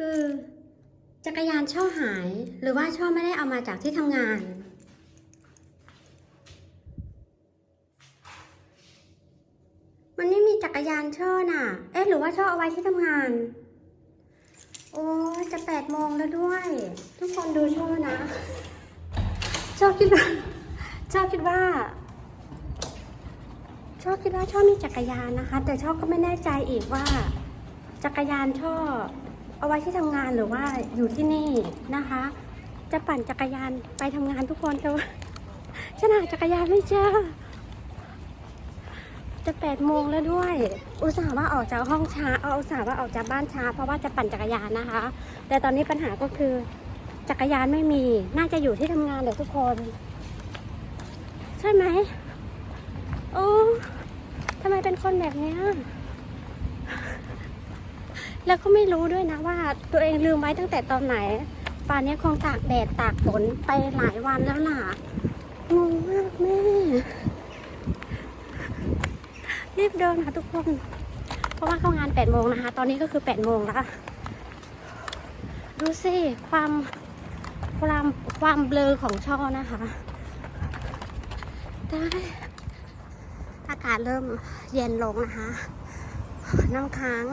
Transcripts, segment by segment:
คือ จักรยานช่อหายหรือว่าช่อไม่ได้เอามาจากที่ทำงาน มันไม่มีจักรยานช่อน่ะ เอ๊ะหรือว่าช่อเอาไว้ที่ทำงาน โอ้จะแปดโมงแล้วด้วย ทุกคนดูช่อนะชอบคิดว่าชอบคิดว่าชอบคิดว่าชอบมีจักรยานนะคะ แต่ชอบก็ไม่แน่ใจอีกว่า จักรยานชอบ เอาไว้ที่ทำงานหรือว่าอยู่ที่นี่นะคะ จะปั่นจักรยานไปทำงานทุกคนแต่ว่าฉันหาจักรยานไม่เจอจะแปดโมงแล้วด้วย อุตส่าห์ว่าออกจากห้องช้า เอาอุตส่าห์ว่าออกจากบ้านช้า เพราะว่าจะปั่นจักรยานนะคะ แต่ตอนนี้ปัญหาก็คือ จักรยานไม่มี น่าจะอยู่ที่ทำงานเดี๋ยวทุกคน ใช่ไหม โอ้ทำไมเป็นคนแบบนี้ แล้วก็ไม่รู้ด้วยนะว่า ตัวเองลืมไว้ตั้งแต่ตอนไหนป่านนี้คงตากแดดตากฝนไปหลายวันแล้วล่ะงงมากแม่รีบเดินค่ะทุกคน เพราะว่าเข้างาน8โมงนะคะ ตอนนี้ก็คือ8โมงแล้วดูสิความความความเบลอของช่อนะคะได้อากาศเริ่มเย็นลงนะคะ น้ำค้าง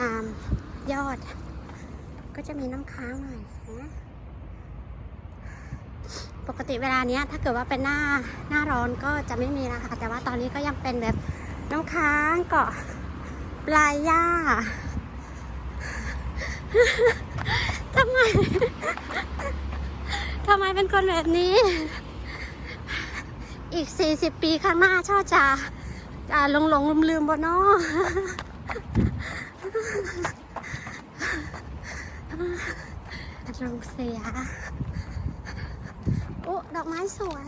ตามยอด ก็จะมีน้ำค้างหน่อยนะปกติเวลาเนี้ย ถ้าเกิดว่าเป็นหน้าหน้าร้อนก็จะไม่มีนะคะ แต่ว่าตอนนี้ก็ยังเป็นแบบน้ำค้างเกาะปลายหญ้าทำไมทำไมเป็นคนแบบนี้ อีก 40 ปีข้างหน้าช่อจะจะหลงหลงลืมลืมบนนอ อา รมณ์เสียโอ้ดอกไม้สวย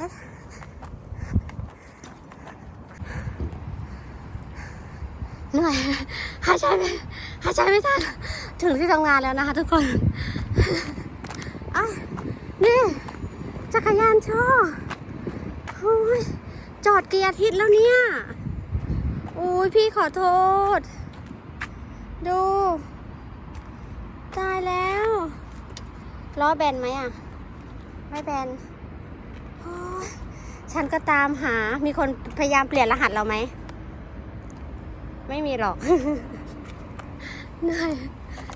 เหนื่อยหายใจไม่หายใจไม่ทันถึงที่ทำงานแล้วนะคะทุกคนอะนี่ จักรยานช่อโอ้ยจอดเกี่อาทิตย์แล้วเนี่ย โอ้ยพี่ขอโทษ ดู ตายแล้ว ล้อแบนไหมอะ ไม่แบนฉันก็ตามหา มีคนพยายามเปลี่ยนรหัสเราไหม ไม่มีหรอกเหนื่อย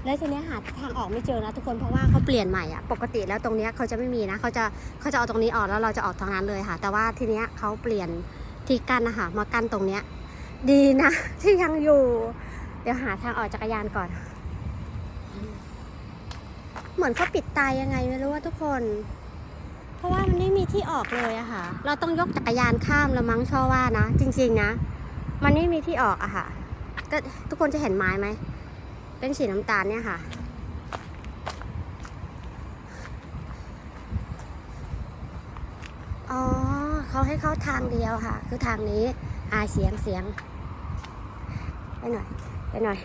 แล้วทีเนี้ยหาทางออกไม่เจอนะทุกคนเพราะว่าเขาเปลี่ยนใหม่อะปกติแล้วตรงเนี้ยเขาจะไม่มีนะเขาจะเขาจะเอาตรงนี้ออกแล้วเราจะออกทางนั้นเลยค่ะ แต่ว่าทีเนี้ยเขาเปลี่ยนที่กั้นนะคะมากั้นตรงเนี้ย ดีนะที่ยังอยู่ เดี๋ยวหาทางออกจักรยานก่อน เหมือนเขาปิดตายยังไงไม่รู้ว่าทุกคน เพราะว่ามันไม่มีที่ออกเลยอะค่ะ เราต้องยกจักรยานข้ามละมั้งชอว่านะ จริง ๆ นะ มันไม่มีที่ออกอะค่ะ ก็ทุกคนจะเห็นไม้ไหม เป็นสีน้ำตาลเนี่ยค่ะอ๋อเขาให้เข้าทางเดียวค่ะ คือทางนี้อาเสียงเสียง ไปหน่อย ไปหน่อย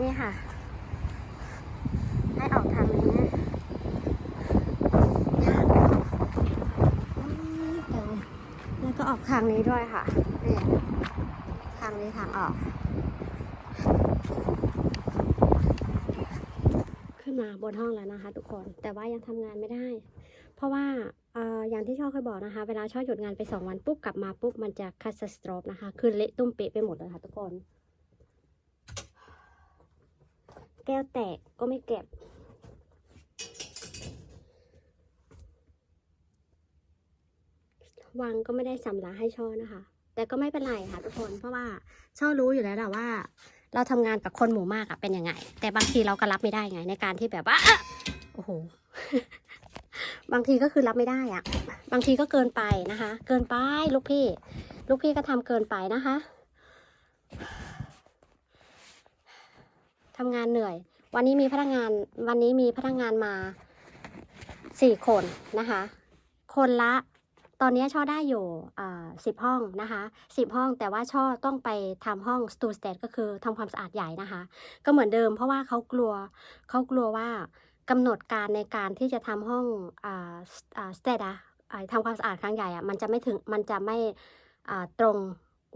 นี่ค่ะ ให้ออกทางนี้นะยากเนอะอืมแต่แล้วก็ ออกทางนี้ด้วยค่ะนี่ทางนี้ทางออก ขึ้นมาบนห้องแล้วนะคะ ทุกคน แต่ว่ายังทำงานไม่ได้ เพราะว่าออย่างที่ช่อเคยบอกนะคะ เวลาช่อหยุดงานไปสองวันปุ๊บกลับมาปุ๊บมันจะคัสสตรปนะคะ คือเละตุ้มเป๊ะไปหมดเลยค่ะทุกคน แก้วแตกก็ไม่เก็บ วางก็ไม่ได้สำลักให้ช่อนะคะ แต่ก็ไม่เป็นไรค่ะทุกคนเพราะว่าช่อรู้อยู่แล้วแหละว่า เราทำงานกับคนหมู่มากอะเป็นยังไง แต่บางทีเราก็รับไม่ได้ไงในการที่แบบว่าโอ้โหบางทีก็คือรับไม่ได้อะบางทีก็เกินไปนะคะ เกินไปลูกพี่ ลูกพี่ก็ทำเกินไปนะคะทำงานเหนื่อย วันนี้มีพนักงานวันนี้มีพนักงานมาสี่คนนะคะ คนละ ตอนนี้ช่อได้อยู่สิบห้องนะคะสิบห้องแต่ว่าช่อต้องไปทำห้องสตูสเต e ก็คือทำความสะอาดใหญ่นะคะ ก็เหมือนเดิมเพราะว่าเขากลัวเขากลัวว่ากำหนดการในการที่จะทำห้องสเตอะทำความสะอาดครั้งใหญ่อะมันจะไม่ถึงมันจะไม่ตรง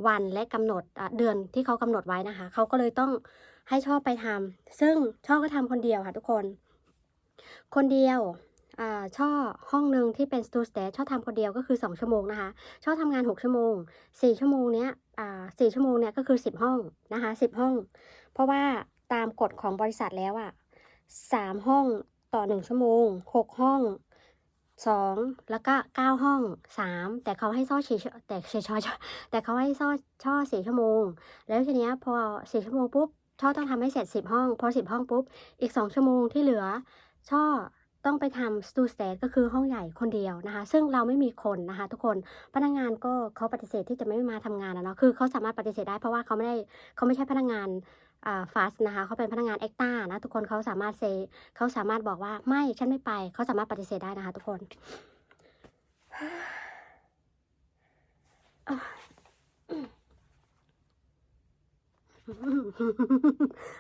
วันและกำหนดเดือนที่เขากำหนดไว้นะคะเขาก็เลยต้องให้ชอไปทำซึ่งชอก็ทำคนเดียวค่ะทุกคน คนเดียว ช่อห้องหนึ่งที่เป็นสตูสเตชอบทำคนเดียวก็คือ 2 ชั่วโมงนะคะชอบทำงาน 6 ชั่วโมง 4 ชั่วโมงเนี้ยอ่าสี่ชั่วโมงเนี้ยก็คือ 10 ห้องนะคะ10 ห้อง เพราะว่าตามกฎของบริษัทแล้วอะสามห้องต่อ 1 ชั่วโมง 6 ห้อง 2 แล้วก็ 9 ห้อง 3 แต่เขาให้ซ่อสี่แต่เฉยๆแต่เขาให้ซ่อช่อสี่ชั่วโมง แล้วทีเนี้ยพอสี่ชั่วโมงปุ๊บช่อต้องทำให้เสร็จ 10 ห้อง พอ 10 ห้องปุ๊บอีก 2 ชั่วโมงที่เหลือช่อ ต้องไปทำสตูสเตทก็คือห้องใหญ่คนเดียวนะคะ ซึ่งเราไม่มีคนนะคะ ทุกคนพนักงานก็เขาปฏิเสธที่จะไม่มาทำงานนะเนาะคือเขาสามารถปฏิเสธได้เพราะว่าเขาไม่ได้เขาไม่ใช่พนักงานอ่าฟาสนะคะเขาเป็นพนักงานเอ็กต้านะทุกคนเขาสามารถเซเขาสามารถบอกว่าไม่ฉันไม่ไปเขาสามารถปฏิเสธได้นะคะ ทุกคน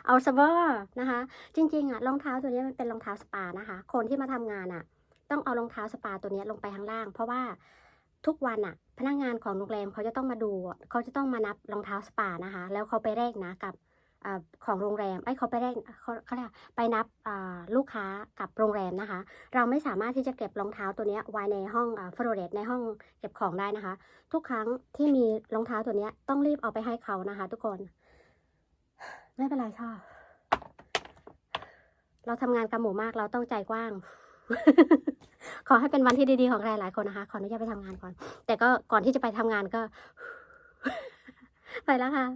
เอาซะเบอร์นะคะ จริงๆอะรองเท้าตัวนี้มันเป็นรองเท้าสปานะคะ คนที่มาทำงานอะต้องเอารองเท้าสปาตัวนี้ลงไปข้างล่าง เพราะว่าทุกวันอะพนักงานของโรงแรมเขาจะต้องมาดู เขาจะต้องมานับรองเท้าสปานะคะ แล้วเขาไปแลกนะกับอของโรงแรมไอ้เขาไปแลกเขาเขาเรียกไปนับลูกค้ากับโรงแรมนะคะ เราไม่สามารถที่จะเก็บรองเท้าตัวนี้ไว้ในห้องฟลอเรสในห้องเก็บของได้นะคะ ทุกครั้งที่มีรองเท้าตัวนี้ต้องรีบเอาไปให้เขานะคะ ทุกคน ไม่เป็นไรค่ะ เราทำงานกับหมู่มากเราต้องใจกว้าง ขอให้เป็นวันที่ดีๆของใครหลายคนนะคะ ขออนุญาตไปทำงานก่อน แต่ก็ก่อนที่จะไปทำงานก็ ไปแล้วค่ะ